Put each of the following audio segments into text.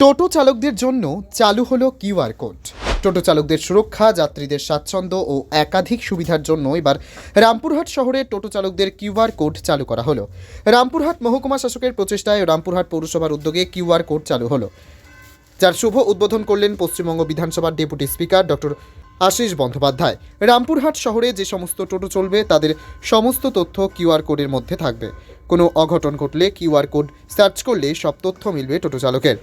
টোটো চালকদের জন্য চালু হলো কিউআর কোড। টোটো চালকদের সুরক্ষা, যাত্রীদের স্বাচ্ছন্দ্য ও একাধিক সুবিধার জন্য এবার রামপুরহাট শহরে টোটো চালকদের কিউআর কোড চালু করা হলো। রামপুরহাট মহকুমা শাসকের প্রচেষ্টায় রামপুরহাট পৌরসভার উদ্যোগে কিউআর কোড চালু হলো। যার শুভ উদ্বোধন করলেন পশ্চিমবঙ্গ বিধানসভার deputy speaker doctor Ashis Bandyopadhyay. Rampurhat শহরে যে সমস্ত টোটো চলবে তাদের সমস্ত তথ্য কিউআর কোডের মধ্যে থাকবে। কোনো অঘটন ঘটলে কিউআর কোড সার্চ করলে সব তথ্য মিলবে টোটো চালকের।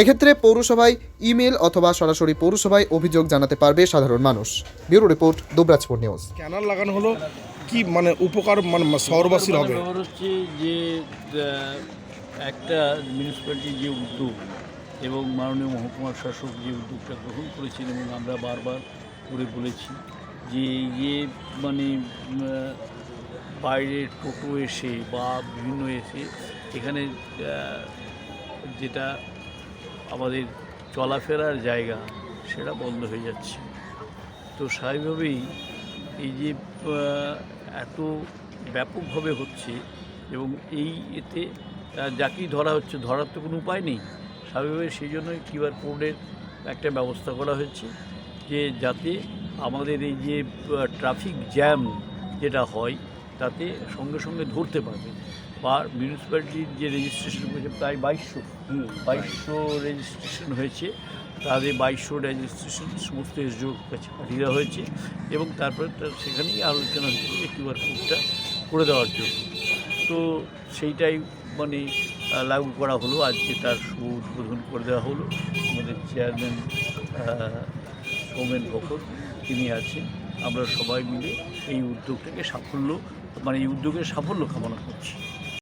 এক্ষেত্রে পৌরসভায় ইমেল অথবা সরাসরি পৌরসভায় অভিযোগ জানাতে পারবে সাধারণ মানুষ। Bureau report Dubrajpur news. Canal লাগানো হলো কি মানে উপকার মানে শহরবাসীর হবে? হচ্ছে যে একটা মিউনিসিপ্যালিটির যে উদ্যোগ এবং মাননীয় মহকুমা শাসক যে উদ্যোগটা গ্রহণ করেছেন এবং আমরা বারবার করে বলেছি যে ইয়ে মানে বাইরের টোটো এসে বা বিভিন্ন এসে এখানে যেটা আমাদের চলাফেরার জায়গা সেটা বন্ধ হয়ে যাচ্ছে। তো স্বাভাবিকভাবেই এই যে এত ব্যাপকভাবে হচ্ছে এবং এই এতে যাকেই ধরা হচ্ছে ধরার তো কোনো উপায় নেই। স্বাভাবিকভাবে সেই জন্যই কিউআর কোডের একটা ব্যবস্থা করা হয়েছে। যে যাতে আমাদের এই যে ট্রাফিক জ্যাম যেটা হয়, তাতে সঙ্গে সঙ্গে ধরতে পারবে। বা মিউনিসিপ্যালিটির যে রেজিস্ট্রেশন হয়েছে প্রায় বাইশশো বাইশশো রেজিস্ট্রেশন হয়েছে। তাদের বাইশশো রেজিস্ট্রেশন সমস্ত এসডিওর কাছে পাঠিয়ে দেওয়া হয়েছে এবং তারপরে তার সেখানেই আলোচনা হচ্ছে যে কিউআর কোডটা করে দেওয়ার জন্য। তো সেইটাই মানে লাগু করা হলো। আজকে তার শুভ উদ্বোধন করে দেওয়া হলো। আমাদের চেয়ারম্যান আহ, ভকর তিনি আছেন। আমরা সবাই মিলে এই উদ্যোগটাকে সাফল্য মানে এই উদ্যোগের সাফল্য কামনা করছি।